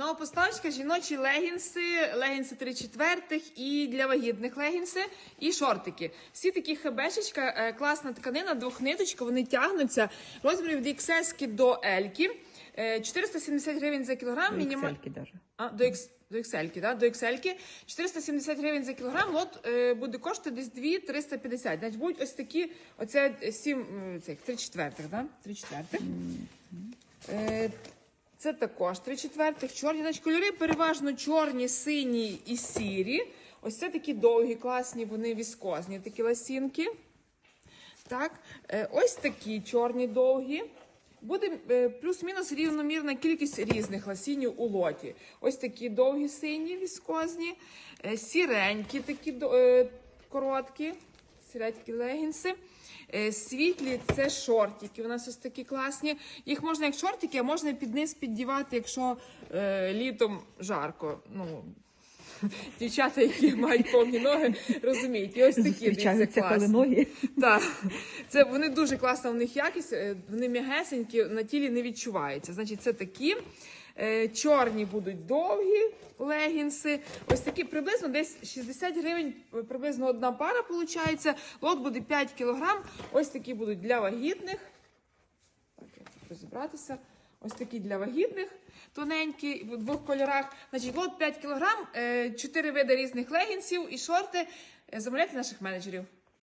Нова поставочка жіночі легінси, легінси 3 четвертих і для вагітних легінси, і шортики. Всі такі хебешечка, е, класна тканина, двохниточка, вони тягнуться. Розмірів від XS до L. 470 гривень за кілограм. мініма- Іксельки даже. а, до, X, до XL, да? до XL. 470 гривень за кілограм, лот е, буде коштувати десь 2-350. Значить, будуть ось такі, оце 7, цих, 3 четвертих, да? 3 четвертих. Е, це також 3 четвертих, чорні. Значить, кольори переважно чорні, сині і сірі. Ось це такі довгі, класні, вони віскозні, такі ласінки. Так, е, ось такі чорні довгі. Буде е, плюс-мінус рівномірна кількість різних ласінів у лоті. Ось такі довгі сині віскозні, е, сіренькі такі короткі, сіренькі легінси. Е, Світлі це шортики. У нас ось такі класні. Їх можна як шортики, а можна під низ піддівати, якщо е, літом жарко. Ну, дівчата, які мають повні ноги, розуміють. І ось такі дивіться, класні. ноги. Так, це вони дуже класна в них якість, е, вони м'ягесенькі, на тілі не відчуваються. Значить, це такі. Е, Чорні будуть довгі легінси. Ось такі приблизно десь 60 гривень, приблизно одна пара виходить. Лот буде 5 кілограм. Ось такі будуть для вагітних. Так, тут розібратися. Ось такі для вагітних, тоненькі, в двох кольорах. Значить, лот 5 кілограм, 4 види різних легінсів і шорти. Е, Замовляйте наших менеджерів.